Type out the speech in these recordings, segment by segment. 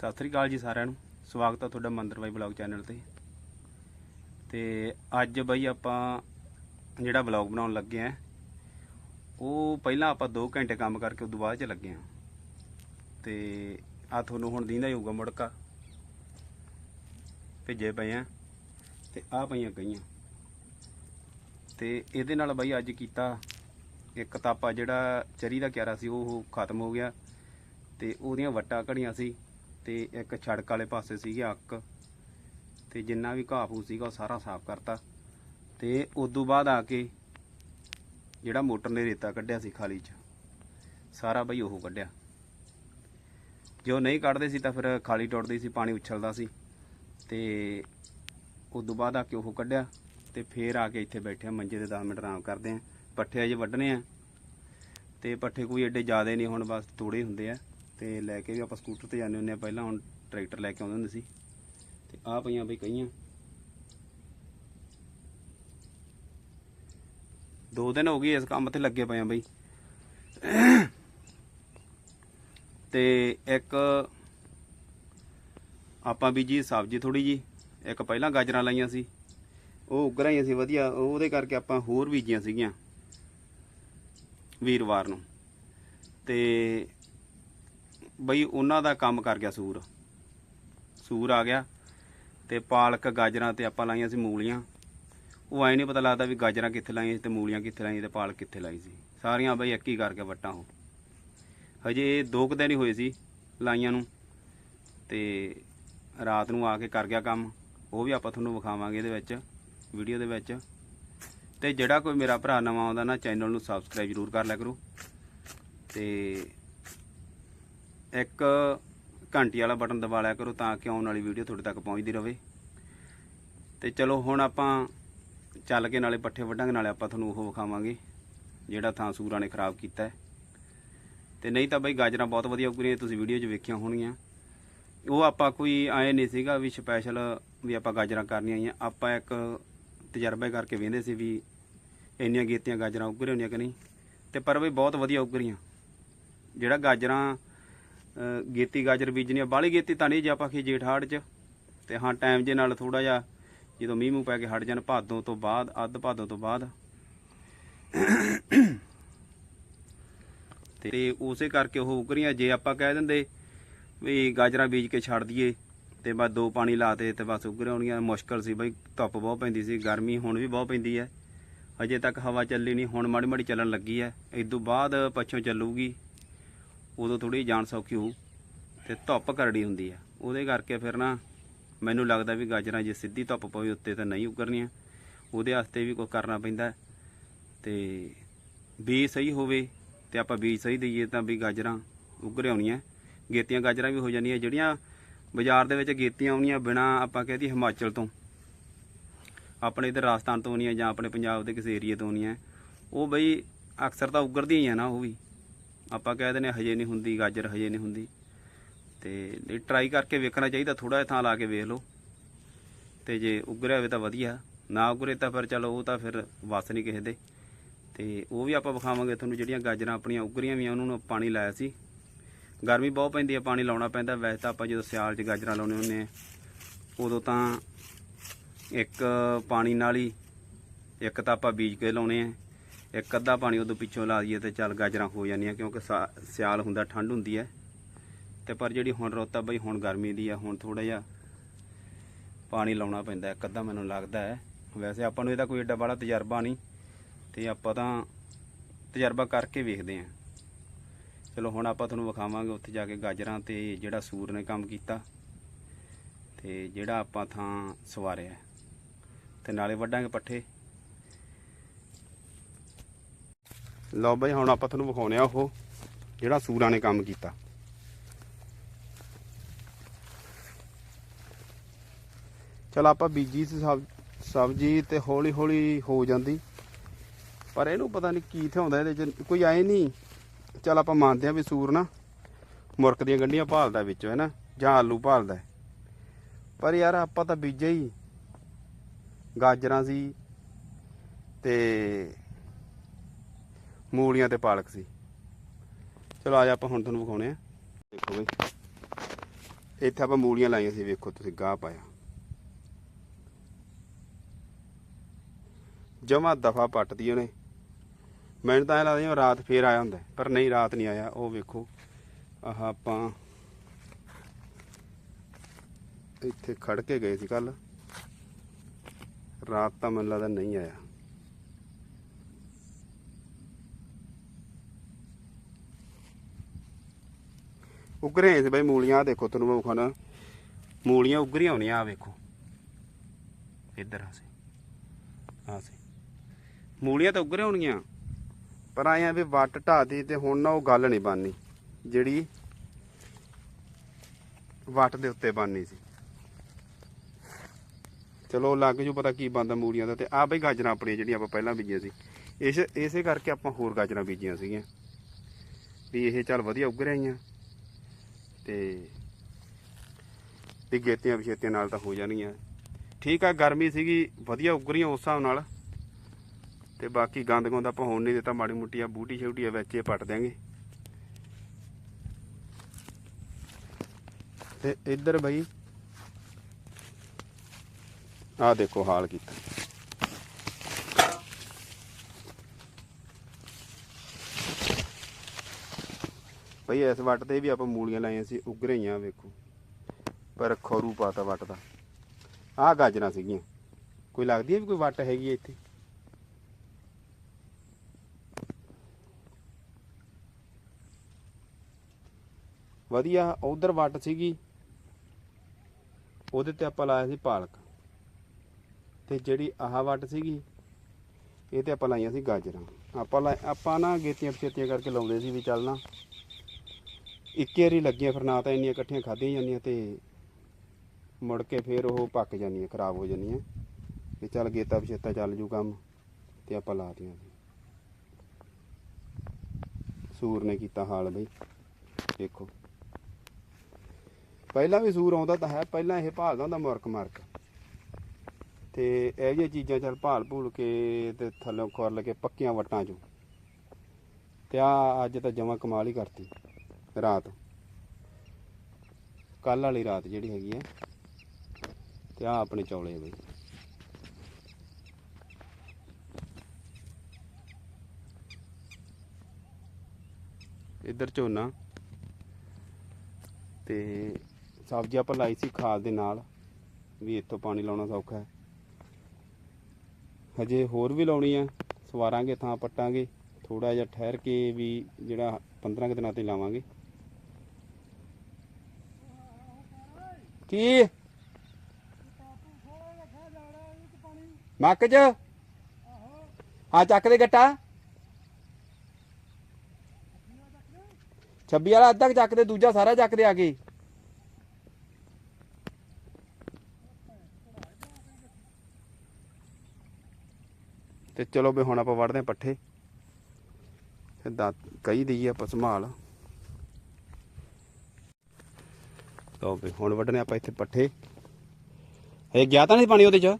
ਸਤਿ ਸ੍ਰੀ ਅਕਾਲ ਜੀ ਸਾਰਿਆਂ ਨੂੰ। ਸਵਾਗਤ ਆ ਤੁਹਾਡਾ ਮੰਦਰ ਬਾਈ ਬਲੌਗ ਚੈਨਲ ਤੇ। ਤੇ ਅੱਜ ਬਾਈ ਆਪਾਂ ਜਿਹੜਾ ਬਲੌਗ ਬਣਾਉਣ ਲੱਗੇ ਆ, ਉਹ ਪਹਿਲਾਂ ਆਪਾਂ 2 ਘੰਟੇ ਕੰਮ ਕਰਕੇ ਉਦੋਂ ਬਾਅਦ ਚ ਲੱਗੇ ਆ। ਤੇ ਆ ਤੁਹਾਨੂੰ ਹੁਣ ਦੀਂਦਾ ਹੀ ਹੋਊਗਾ ਮੁੜਕਾ। ਭੇਜੇ ਪਏ ਆ ਤੇ ਆ ਪਈਆਂ ਗਈਆਂ। ਤੇ ਇਹਦੇ ਨਾਲ ਬਾਈ ਅੱਜ ਕੀਤਾ ਇੱਕ ਤਾਪਾ ਜਿਹੜਾ ਚਰੀ ਦਾ ਕਿਆਰਾ ਸੀ, ਉਹ ਖਤਮ ਹੋ ਗਿਆ। ਤੇ ਉਹਦੀਆਂ ਵੱਟਾਂ ਘੜੀਆਂ ਸੀ। ਤੇ ਇੱਕ ਛੜਕ ਵਾਲੇ ਪਾਸੇ ਸੀਗੇ ਅੱਕ, ਤੇ ਜਿੰਨਾ ਵੀ ਘਾਹ ਫੂ ਸੀਗਾ ਉਹ ਸਾਰਾ ਸਾਫ਼ ਕਰਤਾ। ਤੇ ਉਦੋਂ ਬਾਅਦ ਆ ਕੇ ਜਿਹੜਾ ਮੋਟਰ ਨੇ ਰੇਤਾ ਕੱਢਿਆ ਸੀ ਖਾਲੀ ਚ, ਸਾਰਾ ਬਈ ਉਹ ਕੱਢਿਆ। ਜੋ ਨਹੀਂ ਕੱਢਦੇ ਸੀ ਤਾਂ ਫਿਰ ਖਾਲੀ ਟੁੱਟਦੀ ਸੀ, ਪਾਣੀ ਉਛਲਦਾ ਸੀ। ਤੇ ਉਦੋਂ ਬਾਅਦ ਆ ਕੇ ਉਹ ਕੱਢਿਆ ਤੇ ਫੇਰ ਆ ਕੇ ਇੱਥੇ ਬੈਠੇ ਮੰਜੇ ਤੇ 10 ਮਿੰਟ ਆਰਾਮ ਕਰਦੇ ਆ। ਪੱਠੇ ਅਜੇ ਵੱਢਣੇ ਆ। ਤੇ ਪੱਠੇ ਕੋਈ ਏਡੇ ਜ਼ਿਆਦੇ ਨਹੀਂ, ਹੁਣ ਬਸ ਥੋੜੇ ਹੁੰਦੇ ਆ। ਤੇ ਲੈ ਕੇ ਵੀ ਆਪਾਂ ਸਕੂਟਰ ਤੇ ਜਾਂਦੇ ਹੁੰਦੇ ਆ। ਪਹਿਲਾਂ ਹੁਣ ਟਰੈਕਟਰ ਲੈ ਕੇ ਆਉਂਦੇ ਹੁੰਦੇ ਸੀ। ਤੇ ਆ ਪਈਆਂ ਬਈ ਕਈਆਂ। ਦੋ ਦਿਨ ਹੋ ਗਏ ਇਸ ਕੰਮ ਤੇ ਲੱਗੇ ਪਏ ਆ ਬਈ। ਤੇ ਇੱਕ ਆਪਾਂ ਬੀਜੀ ਸਬਜ਼ੀ ਥੋੜੀ ਜੀ ਇੱਕ ਪਹਿਲਾਂ ਗਾਜਰਾਂ ਲਾਈਆਂ ਸੀ। ਉਹ ਉੱਗ ਰਹੀਆਂ ਸੀ ਵਧੀਆ। ਉਹਦੇ ਕਰਕੇ ਆਪਾਂ ਹੋਰ ਬੀਜੀਆਂ ਸੀਗੀਆਂ। ਵੀਰਵਾਰ ਨੂੰ। ਤੇ ਬਈ ਉਹਨਾਂ ਦਾ ਕੰਮ ਕਰ ਗਿਆ ਸੂਰ। ਸੂਰ ਆ ਗਿਆ ਤੇ ਪਾਲਕ ਗਾਜਰਾਂ ਤੇ ਆਪਾਂ ਲਾਈਆਂ ਸੀ ਮੂਲੀਆਂ। ਉਹ ਐ ਨਹੀਂ ਪਤਾ ਲੱਗਦਾ ਵੀ ਗਾਜਰਾਂ ਕਿੱਥੇ ਲਾਈਆਂ ਸੀ ਤੇ ਮੂਲੀਆਂ ਕਿੱਥੇ ਲਾਈਆਂ ਸੀ ਤੇ ਪਾਲਕ ਕਿੱਥੇ ਲਾਈ ਸੀ। ਸਾਰੀਆਂ ਬਈ ਇੱਕ ਹੀ ਕਰਕੇ ਵੱਟਾਂ ਉਹ। ਹਜੇ ਦੋ ਕੁ ਦਿਨ ਹੀ ਹੋਏ ਸੀ ਲਾਈਆਂ ਨੂੰ ਤੇ ਰਾਤ ਨੂੰ ਆ ਕੇ ਕਰ ਗਿਆ ਕੰਮ। ਉਹ ਵੀ ਆਪਾਂ ਤੁਹਾਨੂੰ ਵਿਖਾਵਾਂਗੇ ਇਹਦੇ ਵਿੱਚ, ਵੀਡੀਓ ਦੇ ਵਿੱਚ। ਤੇ ਜਿਹੜਾ ਕੋਈ ਮੇਰਾ ਭਰਾ ਨਵਾਂ ਆਉਂਦਾ ਨਾ, ਚੈਨਲ ਨੂੰ ਸਬਸਕ੍ਰਾਈਬ ਜ਼ਰੂਰ ਕਰ ਲਿਆ ਕਰੋ। ਤੇ ਇੱਕ ਘੰਟੀ ਵਾਲਾ ਬਟਨ ਦਬਾ ਲਿਆ ਕਰੋ ਤਾਂ ਕਿ ਆਉਣ ਵਾਲੀ ਵੀਡੀਓ ਤੁਹਾਡੇ ਤੱਕ ਪਹੁੰਚਦੀ ਰਹੇ ਤੇ ਚਲੋ ਹੁਣ ਆਪਾਂ ਚੱਲ ਕੇ ਨਾਲੇ ਪੱਠੇ ਵੱਢਾਂਗੇ, ਨਾਲੇ ਆਪਾਂ ਤੁਹਾਨੂੰ ਉਹ ਵਿਖਾਵਾਂਗੇ, ਜਿਹੜਾ ਥਾਂ ਸੂਰਾਂ ਨੇ ਖਰਾਬ ਕੀਤਾ ਹੈ। ਤੇ ਨਹੀਂ ਤਾਂ ਬਈ ਗਾਜਰਾਂ ਬਹੁਤ ਵਧੀਆ ਉੱਗਰੀਆਂ, ਤੁਸੀਂ ਵੀਡੀਓ 'ਚ ਵੇਖੀਆਂ ਹੋਣਗੀਆਂ। ਉਹ ਆਪਾਂ ਕੋਈ ਆਏ ਨਹੀਂ ਸੀਗਾ ਵੀ ਸਪੈਸ਼ਲ ਵੀ ਆਪਾਂ ਗਾਜਰਾਂ ਕਰਨੀਆਂ ਆਈਆਂ। ਆਪਾਂ ਇੱਕ ਤਜਰਬਾ ਕਰਕੇ ਵੇਂਦੇ ਸੀ ਵੀ ਇੰਨੀਆਂ ਗੀਤੀਆਂ ਗਾਜਰਾਂ ਉੱਗ ਰਹੀਆਂ ਕਿ ਨਹੀਂ। ਤੇ ਪਰ ਵੀ ਬਹੁਤ ਵਧੀਆ ਉੱਗ ਰਹੀਆਂ। ਜਿਹੜਾ ਗਾਜਰਾਂ ਗੇਤੀ ਗਾਜਰ ਬੀਜਣੀ ਆ। ਬਾਹਲੀ ਗੇਤੀ ਤਾਂ ਨਹੀਂ ਜੇ ਆਪਾਂ ਕੀ ਜੇਠ ਹਾੜ 'ਚ। ਤੇ ਹਾਂ ਟਾਈਮ ਜੇ ਨਾਲ ਥੋੜਾ ਜਿਹਾ ਜਦੋਂ ਮੀਂਹ ਮੂੰਹ ਪੈ ਕੇ ਹਟ ਜਾਣ ਭਾਦੋਂ ਤੋਂ ਬਾਅਦ, ਅੱਧ ਭਾਦੋਂ ਤੋਂ ਬਾਅਦ। ਤੇ ਉਸੇ ਕਰਕੇ ਉਹ ਉੱਗ ਜੇ ਆਪਾਂ ਕਹਿ ਦਿੰਦੇ ਵੀ ਗਾਜਰਾਂ ਬੀਜ ਕੇ ਛੱਡ ਦਈਏ, ਤੇ ਬਸ ਦੋ ਪਾਣੀ ਲਾਤੇ ਤੇ ਬਸ ਉੱਗ ਰਹੀਆਂ ਮੁਸ਼ਕਲ ਸੀ ਬਈ, ਧੁੱਪ ਬਹੁਤ ਪੈਂਦੀ ਸੀ, ਗਰਮੀ ਹੁਣ ਵੀ ਬਹੁਤ ਪੈਂਦੀ ਹੈ। ਅਜੇ ਤੱਕ ਹਵਾ ਚੱਲੀ ਨਹੀਂ, ਹੁਣ ਮਾੜੀ ਮਾੜੀ ਚੱਲਣ ਲੱਗੀ ਹੈ। ਇਸ ਤੋਂ ਬਾਅਦ ਪੱਛੋਂ ਚੱਲੂਗੀ। ਉਦੋਂ ਥੋੜੀ ਜਾਣ ਸੌਖੀ ਹੋਊ ਤੇ ਧੁੱਪ ਕਰੜੀ ਹੁੰਦੀ ਹੈ ਉਹਦੇ ਕਰਕੇ ਫਿਰ ਨਾ ਮੈਨੂੰ ਲੱਗਦਾ ਵੀ ਗਾਜਰਾਂ ਜੇ ਸਿੱਧੀ ਧੁੱਪ ਪਵੇ ਉੱਤੇ ਤਾਂ ਨਹੀਂ ਉੱਗਰਨੀਆਂ। ਉਹਦੇ ਵਾਸਤੇ ਵੀ ਕੁਝ ਕਰਨਾ ਪੈਂਦਾ। ਹੈ। ਤੇ ਬੀਜ ਸਹੀ ਹੋਵੇ ਤੇ ਆਪਾਂ ਬੀਜ ਸਹੀ ਦਈਏ ਤਾਂ ਵੀ ਗਾਜਰਾਂ ਉੱਗ ਆਉਣੀਆਂ। ਗੇਤੀਆਂ ਗਾਜਰਾਂ ਵੀ ਹੋ ਜਾਂਦੀਆਂ। ਜਿਹੜੀਆਂ ਬਾਜ਼ਾਰ ਦੇ ਵਿੱਚ ਗੇਤੀਆਂ ਆਉਣੀਆਂ ਬਿਨਾ ਆਪਾਂ ਕਹਦੀ ਹਿਮਾਚਲ ਤੋਂ, ਆਪਣੇ ਇਧਰ ਰਾਜਸਥਾਨ ਤੋਂ ਆਉਣੀਆਂ ਜਾਂ ਆਪਣੇ ਪੰਜਾਬ ਦੇ ਕਿਸੇ ਏਰੀਏ ਤੋਂ ਆਉਣੀਆਂ। ਉਹ ਬਈ ਅਕਸਰ ਤਾਂ ਉੱਗਰਦੀਆਂ ਹੀ ਆ ਨਾ ਉਹ ਵੀ। ਆਪਾਂ ਕਹਿ ਦਿੰਦੇ ਹਾਂ, ਹਜੇ ਨਹੀਂ ਹੁੰਦੀ ਗਾਜਰ ਹਜੇ ਨਹੀਂ ਹੁੰਦੀ। ਤੇ ਟਰਾਈ ਕਰਕੇ ਵੇਖਣਾ ਚਾਹੀਦਾ ਥੋੜਾ ਜਿਹਾ ਥਾਂ ਲਾ ਕੇ ਵੇਖ ਲਓ। ਤੇ ਜੇ ਉੱਗਰਿਆ ਹੋਵੇ ਤਾਂ ਵਧੀਆ ਨਾ ਉੱਗਰੇ ਤਾਂ ਫਿਰ ਚਲੋ ਉਹ ਤਾਂ ਫਿਰ ਵਸ ਨਹੀਂ ਕਿਸੇ ਦੇ। ਤੇ ਉਹ ਵੀ ਆਪਾਂ ਵਿਖਾਵਾਂਗੇ ਤੁਹਾਨੂੰ ਜਿਹੜੀਆਂ ਗਾਜਰਾਂ ਆਪਣੀਆਂ ਉੱਗਰੀਆਂ ਵੀ ਉਹਨਾਂ ਨੂੰ ਪਾਣੀ ਲਾਇਆ ਸੀ। ਗਰਮੀ ਬਹੁਤ ਪੈਂਦੀ ਹੈ ਪਾਣੀ ਲਾਉਣਾ ਪੈਂਦਾ। ਵੈਸੇ ਤਾਂ ਆਪਾਂ ਜਦੋਂ ਸਿਆਲ 'ਚ ਗਾਜਰਾਂ ਲਾਉਣੇ ਹੁੰਦੇ ਆ ਉਦੋਂ ਤਾਂ ਇੱਕ ਪਾਣੀ ਨਾਲ ਹੀ ਇੱਕ ਤਾਂ ਆਪਾਂ ਬੀਜ ਕੇ ਲਾਉਣੇ ਆ। ਇੱਕ ਅੱਧਾ ਪਾਣੀ ਉਦੋਂ ਪਿੱਛੋਂ ਲਾ ਦਈਏ ਤੇ ਚੱਲ ਗਾਜਰਾਂ ਹੋ ਜਾਂਦੀਆਂ, ਕਿਉਂਕਿ ਸਾ- ਸਿਆਲ ਹੁੰਦਾ, ਠੰਡ ਹੁੰਦੀ ਹੈ। ਤੇ ਪਰ ਜਿਹੜੀ ਹੁਣ ਰੋਤਾ ਬਈ, ਹੁਣ ਗਰਮੀ ਦੀ ਆ, ਹੁਣ ਥੋੜਾ ਜਿਹਾ ਪਾਣੀ ਲਾਉਣਾ ਪੈਂਦਾ, ਇੱਕ ਅੱਧਾ ਮੈਨੂੰ ਲੱਗਦਾ ਹੈ। ਵੈਸੇ ਆਪਾਂ ਨੂੰ ਇਹਦਾ ਕੋਈ ਏਡਾ ਬੜਾ ਤਜਰਬਾ ਨਹੀਂ, ਤੇ ਆਪਾਂ ਤਾਂ ਤਜਰਬਾ ਕਰਕੇ ਵੇਖਦੇ ਆਂ ਚਲੋ, ਹੁਣ ਆਪਾਂ ਤੁਹਾਨੂੰ ਵਿਖਾਵਾਂਗੇ ਉੱਥੇ ਜਾ ਕੇ ਗਾਜਰਾਂ ਤੇ ਜਿਹੜਾ ਸੂਰ ਨੇ ਕੰਮ ਕੀਤਾ, ਤੇ ਜਿਹੜਾ ਆਪਾਂ ਥਾਂ ਸਵਾਰਿਆ ਤੇ ਨਾਲੇ ਵੱਢਾਂਗੇ ਪੱਠੇ। ਲਓ ਬਈ, ਹੁਣ ਆਪਾਂ ਤੁਹਾਨੂੰ ਵਿਖਾਉਨੇ ਆ ਉਹ ਜਿਹੜਾ ਸੂਰਾਂ ਨੇ ਕੰਮ ਕੀਤਾ। ਚਲ ਆਪਾਂ ਬੀਜੀ ਸੀ ਸਬ, ਸਬਜੀ ਤੇ ਹੌਲੀ ਹੌਲੀ ਹੋ ਜਾਂਦੀ। ਪਰ ਇਹਨੂੰ ਪਤਾ ਨਹੀਂ ਕੀ ਥਿਆਉਂਦਾ ਇਹਦੇ ਚ, ਕੋਈ ਆਏ ਨਹੀਂ ਚਲ ਆਪਾਂ ਮੰਨਦੇ ਆ ਵੀ ਸੂਰ ਨਾ ਮੁਰਕ ਦੀਆਂ ਗੰਢੀਆਂ ਭਾਲਦਾ ਵਿੱਚ, ਹੈ ਨਾ? ਜਾਂ ਆਲੂ ਭਾਲਦਾ ਪਰ ਯਾਰ ਆਪਾਂ ਤਾਂ ਬੀਜੇ ਹੀ। ਗਾਜਰਾਂ ਸੀ ਤੇ ਮੂਲੀਆਂ ਤੇ ਪਾਲਕ ਸੀ। ਚਲੋ ਆ ਜਾ ਆਪਾਂ ਹੁਣ ਤੁਹਾਨੂੰ ਵਿਖਾਉਣੇ ਆ। ਦੇਖੋ ਬਈ, ਇੱਥੇ ਆਪਾਂ ਮੂਲੀਆਂ ਲਾਈਆਂ ਸੀ, ਵੇਖੋ ਤੁਸੀਂ ਗਾਹ ਪਾਇਆ। ਜਮਾ ਦਫਾ ਪੱਟਦੀ ਉਹਨੇ। ਮੈਨੂੰ ਤਾਂ ਐਂ ਲੱਗਦਾ ਜਿਵੇਂ ਰਾਤ ਫੇਰ ਆਇਆ ਹੁੰਦਾ, ਪਰ ਨਹੀਂ, ਰਾਤ ਨਹੀਂ ਆਇਆ। ਉਹ ਵੇਖੋ, ਆਹ ਆਪਾਂ ਇੱਥੇ ਖੜ ਕੇ ਗਏ ਸੀ ਕੱਲ ਰਾਤ ਤਾਂ ਮੈਨੂੰ ਲੱਗਦਾ ਨਹੀਂ ਆਇਆ। ਉਗਰੇ ਸੀ ਬਈ ਮੂਲੀਆਂ, ਆਹ ਦੇਖੋ ਤੁਹਾਨੂੰ ਮੈਂ ਵਿਖਾਉਣਾ। ਮੂਲੀਆਂ ਉਗਰੀਆਂ ਹੋਣੀਆਂ ਆ ਵੇਖੋ। ਇੱਧਰ ਆ ਸੇ। ਆ ਸੇ। ਮੂਲੀਆਂ ਤਾਂ ਉਗਰੇ ਹੋਣਗੀਆਂ, ਪਰ ਆਇਆ ਵੀ ਵੱਟ ਢਾਦੀ ਤੇ ਹੁਣ ਨਾ ਉਹ ਗੱਲ ਨਹੀਂ ਬਣਨੀ। ਜਿਹੜੀ ਵੱਟ ਦੇ ਉੱਤੇ ਬਣਨੀ ਸੀ। ਚਲੋ ਲੱਗ ਜੂ, ਪਤਾ ਕੀ ਬੰਦਾ ਮੂਲੀਆਂ ਦਾ। ਤੇ ਆ ਬਈ ਗਾਜਰਾਂ ਆਪਣੀਆਂ ਜਿਹੜੀਆਂ ਆਪਾਂ ਪਹਿਲਾਂ ਬੀਜੀਆਂ ਸੀ। ਇਸ, ਇਸੇ ਕਰਕੇ ਆਪਾਂ ਹੋਰ ਗਾਜਰਾਂ ਬੀਜੀਆਂ ਸੀਗੀਆਂ। ਵੀ ਇਹ ਚੱਲ ਵਧੀਆ ਉੱਗ ਰਹੀਆਂ। ਤੇ ਵੀ ਗੇਤੀਆਂ ਵਿਛੇਤੀਆਂ ਨਾਲ ਤਾਂ ਹੋ ਜਾਣਗੀਆਂ। ਠੀਕ ਆ, ਗਰਮੀ ਸੀਗੀ, ਵਧੀਆ ਉੱਗ ਰਹੀਆਂ ਉਸ ਹਿਸਾਬ ਨਾਲ। ਤੇ ਬਾਕੀ ਗੰਦ ਗੁੰਦ ਆਪਾਂ ਹੋਣ ਨਹੀਂ ਦਿੱਤਾ, ਮਾੜੀ ਮੁੱਟੀ ਆ ਬੂਟੀ ਛੋਟੀ ਵਿੱਚ ਇਹ ਪੱਟ ਦਿਆਂਗੇ। ਤੇ ਇੱਧਰ ਬਈ, ਆਹ ਦੇਖੋ ਹਾਲ ਕੀਤਾ। ਬਈ ਇਸ ਵੱਟ ਤੇ ਵੀ ਆਪਾਂ ਮੂਲੀਆਂ ਲਾਈਆਂ ਸੀ ਉੱਗ ਰਹੀਆਂ ਵੇਖੋ। ਪਰ ਖਰੂ ਪਾਤਾ ਵੱਟ ਦਾ। ਆਹ ਗਾਜਰਾਂ ਸੀਗੀਆਂ। ਕੋਈ ਲੱਗਦੀ ਹੈ ਵੀ ਕੋਈ ਵੱਟ ਹੈਗੀ ਹੈ ਇੱਥੇ? ਵਧੀਆ, ਉਧਰ ਵੱਟ ਸੀਗੀ। ਉਹਦੇ ਤੇ ਆਪਾਂ ਲਾਇਆ ਸੀ ਪਾਲਕ। ਤੇ ਜਿਹੜੀ ਆਹ ਵੱਟ ਸੀਗੀ, ਇਹ ਤੇ ਆਪਾਂ ਲਾਈਆਂ ਸੀ ਗਾਜਰਾਂ। ਆਪਾਂ ਲਾ- ਆਪਾਂ ਨਾ ਗੇਤੀਆਂ ਪਛੇਤੀਆਂ ਕਰਕੇ ਲਾਉਂਦੇ ਸੀ ਵੀ ਚੱਲ ਨਾ। ਇੱਕ ਵਾਰੀ ਲੱਗੀਆਂ ਫਿਰ ਨਾ ਤਾਂ ਇੰਨੀਆਂ ਇਕੱਠੀਆਂ ਖਾਧੀਆਂ ਜਾਂਦੀਆਂ ਤੇ ਮੁੜ ਕੇ ਫਿਰ ਉਹ ਪੱਕ ਜਾਂਦੀਆਂ, ਖਰਾਬ ਹੋ ਜਾਂਦੀਆਂ। ਵੀ ਚੱਲ ਗੇਤਾ ਪਛੇਤਾ ਚੱਲ ਜੂ ਕੰਮ ਤੇ ਆਪਾਂ ਲਾ ਦਿਆਂ। ਸੂਰ ਨੇ ਕੀਤਾ ਹਾਲ ਬਈ, ਦੇਖੋ। ਪਹਿਲਾਂ ਵੀ ਸੂਰ ਆਉਂਦਾ ਤਾਂ ਹੈ, ਪਹਿਲਾਂ ਇਹ ਭਾਲਦਾ ਹੁੰਦਾ ਮੁਰਕ ਮਰਕ। ਤੇ ਇਹ ਜਿਹੀਆਂ ਚੀਜ਼ਾਂ ਚੱਲ ਭਾਲ ਭੂਲ ਕੇ ਤੇ ਥੱਲੋਂ ਖੁਰਲ ਕੇ ਪੱਕੀਆਂ ਵਟਾਂ ਚੋਂ। ਤੇ ਆ ਅੱਜ ਤਾਂ ਜਮਾ ਕਮਾਲ ਹੀ ਕਰਤੀ। ਰਾਤ। ਕੱਲ ਵਾਲੀ ਰਾਤ ਜਿਹੜੀ ਹੈਗੀ ਹੈ, ਤੇ ਆ ਆਪਣੇ ਚੌਲੇ ਬਈ। ਇੱਧਰ ਝੋਨਾ ਤੇ ਸਬਜ਼ੀ ਆਪਾਂ ਲਾਈ ਸੀ ਖਾਦ ਦੇ ਨਾਲ, ਵੀ ਇੱਥੋਂ ਪਾਣੀ ਲਾਉਣਾ ਸੌਖਾ ਹੈ। ਹਜੇ ਹੋਰ ਵੀ ਲਾਉਣੀ ਆ ਸਵਾਰਾਂਗੇ ਥਾਂ, ਪੱਟਾਂਗੇ। ਥੋੜਾ ਜਿਹਾ ਠਹਿਰ ਕੇ ਵੀ ਜਿਹੜਾ 15 ਕੁ ਦਿਨਾਂ ਤੇ ਲਾਵਾਂਗੇ। ਕੀ? ਮੱਕ ਚ? ਆ ਚੱਕ ਦੇ ਗੱਟਾ। 26 ਵਾਲਾ ਅੱਧਾ ਚੱਕ ਦੇ, ਦੂਜਾ ਸਾਰਾ ਚੱਕ ਦੇ ਆ ਕੇ ਤੇ ਚਲੋ ਵੀ ਹੁਣ ਆਪਾਂ ਵੜਦੇ ਹਾਂ ਪੱਠੇ। ਤੇ ਕਹੀ ਦਈਏ ਆਪਾਂ ਸੰਭਾਲ। ਲਓ ਵੀ ਹੁਣ ਵੱਢਣੇ ਆਪਾਂ ਇੱਥੇ ਪੱਠੇ। ਇਹ ਗਿਆ ਤਾਂ ਨਹੀਂ ਪਾਣੀ ਉਹਦੇ ਚ?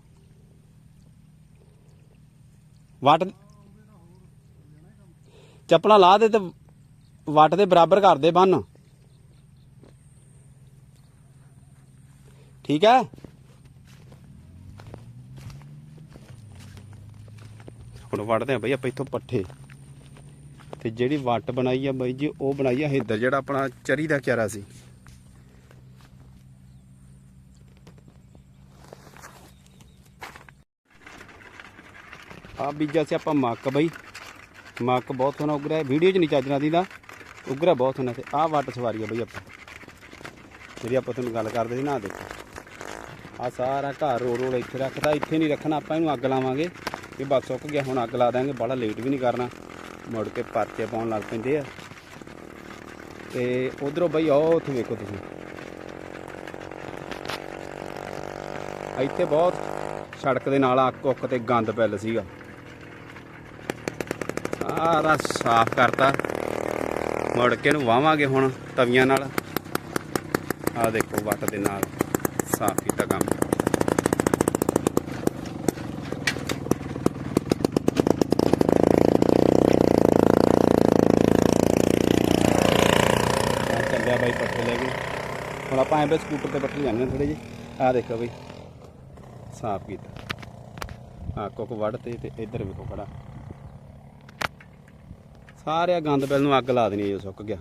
ਵਾਟ ਚੱਪਲਾਂ ਲਾ ਦੇ ਤੇ ਵੱਟ ਦੇ ਬਰਾਬਰ ਕਰ ਦੇ ਬੰਨ। ਠੀਕ ਹੈ? ਹੁਣ ਵੜਦੇ ਆ ਬਈ ਆਪਾਂ ਇੱਥੋਂ ਪੱਠੇ। ਤੇ ਜਿਹੜੀ ਵੱਟ ਬਣਾਈ ਆ ਬਾਈ ਜੀ, ਉਹ ਬਣਾਈ ਆ ਇੱਧਰ ਜਿਹੜਾ ਆਪਣਾ ਚਰੀ ਦਾ ਕਿਆਰਾ ਸੀ। ਆ ਬੀਜਾ ਸੀ ਆਪਾਂ ਮੱਕ ਬਈ। ਮੱਕ ਬਹੁਤ ਸੋਹਣਾ ਉਗਰਿਆ ਹੈ। ਵੀਡੀਓ 'ਚ ਨਹੀਂ ਚੱਜਣਾ ਦੀਦਾ। ਉਗਰਿਆ ਬਹੁਤ ਸੋਹਣਾ ਤੇ ਆਹ ਵੱਟ ਸਵਾਰੀ ਆ ਬਈ ਆਪਾਂ। ਜਿਹੜੀ ਆਪਾਂ ਤੁਹਾਨੂੰ ਗੱਲ ਕਰਦੇ ਸੀ ਨਾ, ਆਹ ਦੇਖੋ। ਆ ਸਾਰਾ ਘਰ ਰੋੜ ਰੋੜ ਇੱਥੇ ਰੱਖਦਾ ਇੱਥੇ ਨਹੀਂ ਰੱਖਣਾ, ਆਪਾਂ ਇਹਨੂੰ ਅੱਗ ਲਾਵਾਂਗੇ। ਇਹ ਬਸ ਸੁੱਕ ਗਿਆ, ਹੁਣ ਅੱਗ ਲਾ ਦਾਂਗੇ ਬੜਾ ਲੇਟ ਵੀ ਨਹੀਂ ਕਰਨਾ। ਮੁੜ ਕੇ ਪਰਚੇ ਪਾਉਣ ਲੱਗ ਪੈਂਦੇ ਆ। ਤੇ ਉਧਰੋਂ ਬਈ ਆਹ ਉੱਥੇ ਵੇਖੋ ਤੁਸੀਂ। ਇੱਥੇ ਬਹੁਤ ਸੜਕ ਦੇ ਨਾਲ ਅੱਕ ਉੱਕ ਤੇ ਗੰਦ ਪੈਲ ਸੀਗਾ। ਸਾਰਾ ਸਾਫ਼ ਕਰਤਾ। ਮੁੜ ਕੇ ਨੂੰ ਵਾਵਾਂਗੇ ਹੁਣ ਤਵੀਆਂ ਨਾਲ। ਆ ਦੇਖੋ ਵੱਟ ਦੇ ਨਾਲ ਸਾਫ਼ ਕੀਤਾ ਕੰਮ। ਲਿਆ ਬਾਈ ਪੱਠੇ ਲੈ ਗਏ ਹੁਣ ਆਪਾਂ ਐਵੇਂ ਸਕੂਟਰ ਤੇ ਪੱਠੇ ਜਾਂਦੇ ਥੋੜੇ ਜੀ ਆ ਦੇਖੋ ਬਈ ਸਾਫ਼ ਕੀਤਾ। ਆ ਕੋਕ ਵੜ ਤੇ ਤੇ ਇੱਧਰ ਵੀ ਕੋਕੜਾ ਸਾਰਿਆ ਗੰਦ ਬੈਲ ਨੂੰ ਅੱਗ ਲਾ ਦੇਣੀ ਜੇ ਸੁੱਕ ਗਿਆ।